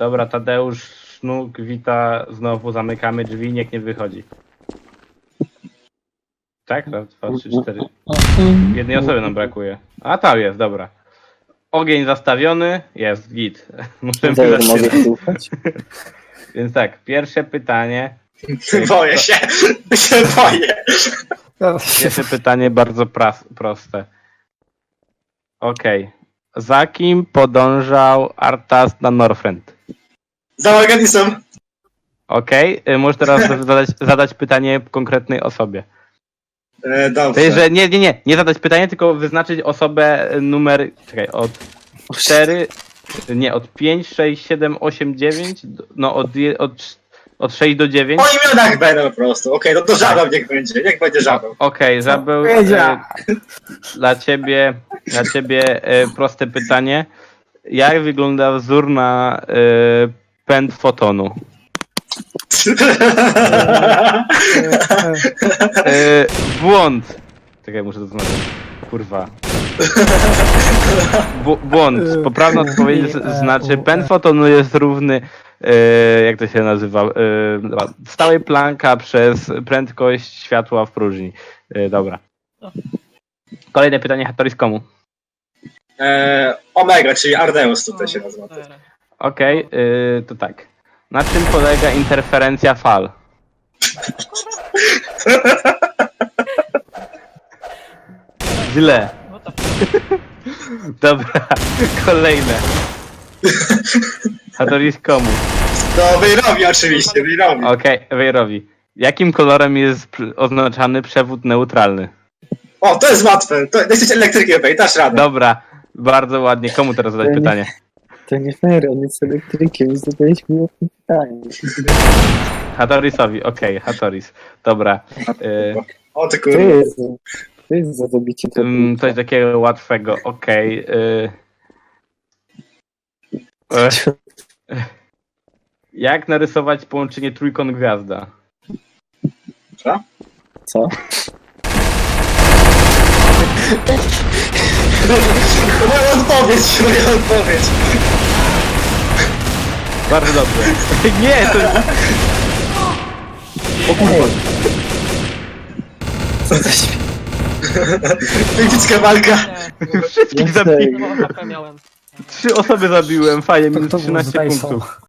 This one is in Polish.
Dobra, Tadeusz, Sznuk, Wita, znowu zamykamy drzwi, niech nie wychodzi. Tak? Raz, dwa, trzy, cztery. Jednej osoby nam brakuje. A tam jest, dobra. Ogień zastawiony, jest, git. Możemy zaczynać. mogę słuchać. Więc tak, pierwsze pytanie. Boję się. się boję. Pierwsze pytanie bardzo pras, proste. Okej. Za kim podążał Artas na Northrend? Za Morganisem. Okej, y, możesz teraz zadać, zadać pytanie konkretnej osobie. E, To dobrze. jest, że nie, nie, nie, nie zadać pytania, tylko wyznaczyć osobę y, numer, czekaj, od 4, nie, od 5, 6, 7, 8, 9, do- no od, je- od, od 6 do 9. Po imionach będę po prostu. Okej, no to żabeł niech będzie. Niech będzie żabeł. Okej, żabeł, powiedział? e, dla ciebie, dla ciebie e, proste pytanie. Jak wygląda wzór na e, pęd fotonu? E, błąd. Czekaj, muszę to znaleźć. Kurwa. Bu- błąd. Poprawna odpowiedź z- znaczy pęd fotonu jest równy, e, jak to się nazywa, e, dobra, stałej planka przez prędkość światła w próżni. E, dobra. Kolejne pytanie, Hattoris komu? e, Omega, czyli Ardeus tutaj się nazywa. Okej, e, to tak. Na czym polega interferencja fal? Źle. Dobra, kolejne. Hattoris komu? No, Wejrowi oczywiście, Wejrowi. Okej, Wejrowi. Jakim kolorem jest pr- oznaczany przewód neutralny? O, to jest łatwe. To, jesteś elektrykiem, Wej, dasz radę. Dobra, bardzo ładnie. Komu teraz zadać pytanie? To nie fair, on jest elektrykiem, zadałeś mi łatwe pytanie. Hattorisowi, okej, Hattoris. Dobra. Y, O ty To jest, to jest za zabicie ym, coś takiego łatwego, okej. y, e, jak narysować połączenie trójkąt gwiazda? Co? To moja odpowiedź, moja odpowiedź. Bardzo dobrze. Nie, to Ej! Co za śmie... Epicka walka. wszystkich zabiłem. Trzy osoby zabiłem, fajnie, minus To był 13 z Dysą. punktów.